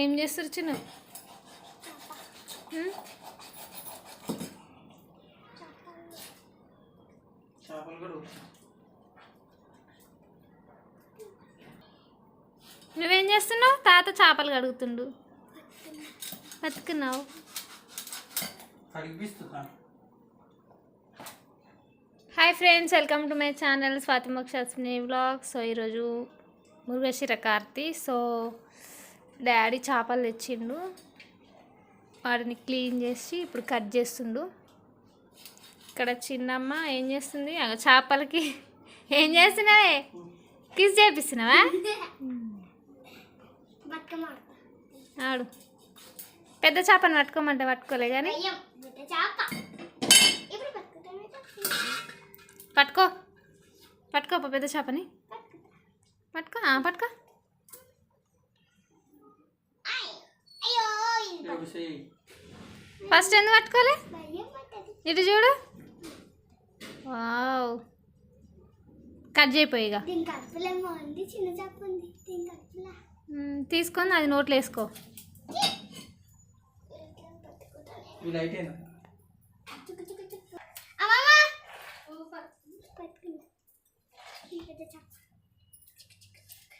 ఏం చేస్తారు చిన్న. నువ్వేం చేస్తున్నావు? తాత చేపలు కడుగుతుండు. బతుకున్నావు. Hi friends welcome to my channel స్వాతిమోక్షాస్మిని vlog so ఈరోజు మురుగశిర కార్తి. సో డాడీ చేపలు తెచ్చిండు. వాటిని క్లీన్ చేసి ఇప్పుడు కట్ చేస్తుండు. ఇక్కడ చిన్నమ్మ ఏం చేస్తుంది? అగ చేపలకి ఏం చేస్తున్నావే కిస్ చేపిస్తున్నావా? ఆడు. పెద్ద చేపను పట్టుకోమంటే పట్టుకోలే కానీ పట్టుకో. పట్టుకోప పెద్ద చేపని. పట్టుకో. పట్టుకో. ఫస్ట్ ఎందుకు పట్టుకోలే? ఇటు చూడు. వావ్. కట్ చేయిపోయి ఇక. దీని కడుపులేమో ఉంది చిన్న చేప ఉంది. దీని కడుపులా మ్, తీసుకొని అది నోట్లో వేసుకో.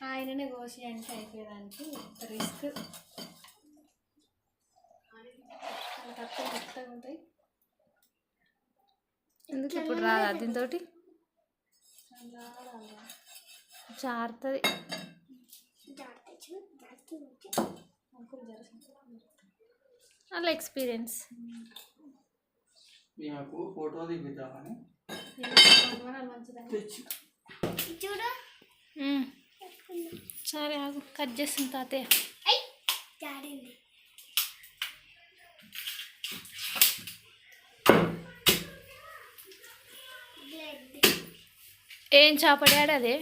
ఆయననే కోసి అంటే అయిపోయేదానికి రిస్క్. ఉంటాయి. ఎందుకు ఇప్పుడు రాదా దీంతో జారుతుంది అలా ఎక్స్పీరియన్స్. నాకు ఫోటో దిగుతామని చూడు. సరే ఆగు కట్ చేస్తుంది తాతయ్య. ఏం చేపడాడు అదే?